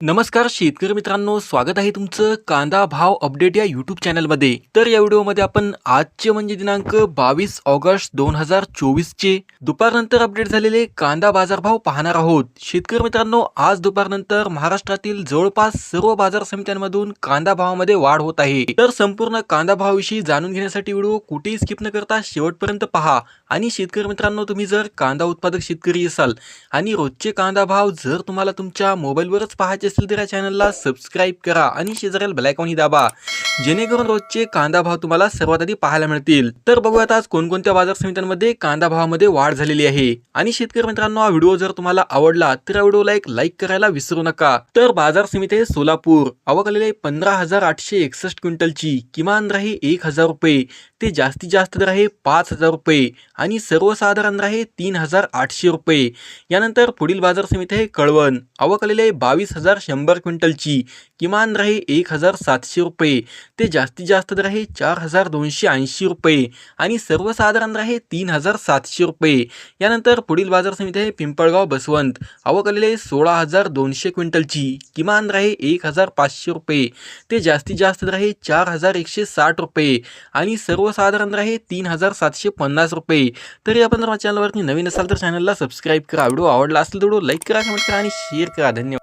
नमस्कार शेतकरी मित्रांनो स्वागत आहे तुमचं कांदा भाव अपडेट या यूट्यूब चॅनलमध्ये. तर या व्हिडिओमध्ये आपण आजचे म्हणजे दिनांक बावीस ऑगस्ट दोन हजार चोवीसचे दुपारनंतर अपडेट झालेले कांदा बाजारभाव पाहणार आहोत. शेतकरी मित्रांनो आज दुपारनंतर महाराष्ट्रातील जवळपास सर्व बाजार समित्यांमधून कांदा भावामध्ये वाढ होत आहे. तर संपूर्ण कांदा भावाविषयी जाणून घेण्यासाठी व्हिडिओ कुठेही स्किप न करता शेवटपर्यंत पहा. आणि शेतकरी मित्रांनो तुम्ही जर कांदा उत्पादक शेतकरी असाल आणि रोजचे कांदा भाव जर तुम्हाला तुमच्या मोबाईलवरच पाहायचे असेल तर या चॅनलला सबस्क्राईब करा आणि शेजारील बेलायकॉनही दाबा. जेणेकरून रोजचे कांदा भाव तुम्हाला सर्वात आधी पाहायला मिळतील. तर बघूयात आज कोणकोणत्या बाजार समित्यांमध्ये कांदा भावामध्ये वाढ झालेली आहे. आणि शेतकरी मित्रांनो हा व्हिडिओ जर तुम्हाला आवडला तर या व्हिडिओला एक लाईक करायला विसरू नका. तर बाजार समिती आहे सोलापूर. आवक आलेली पंधरा हजार आठशे एकसष्ट क्विंटलची. किमान राही एक हजार रुपये. ते जास्तीत जास्त दर आहे पाच हजार रुपये आणि सर्वसाधारण राहे आहे तीन हजार आठशे रुपये. यानंतर पुढील बाजार समिती आहे कळवण. आवक आलेली आहे बावीस हजार शंभर क्विंटलची. किमान दर आहे एक हजार सातशे रुपये. ते जास्तीत जास्त दर आहे चार हजार दोनशे ऐंशी रुपये आणि सर्वसाधारण राहे आहे तीन हजार सातशे रुपये. यानंतर पुढील बाजार समिती आहे पिंपळगाव बसवंत. आवक आलेली आहे सोळा हजार दोनशे क्विंटलची. किमान दर आहे एक हजार पाचशे रुपये. ते जास्तीत जास्त दर आहे चार हजार एकशे साठ रुपये आणि सर्व सर्वसाधारण आहे तीन हजार सातशे पन्नास रुपये. तरी आपण जर चॅनलवरती नवीन असाल तर चॅनलला सबस्क्राईब करा. व्हिडिओ आवडला असेल तर व्हिडिओ लाईक करा कमेंट करा आणि शेअर करा. धन्यवाद.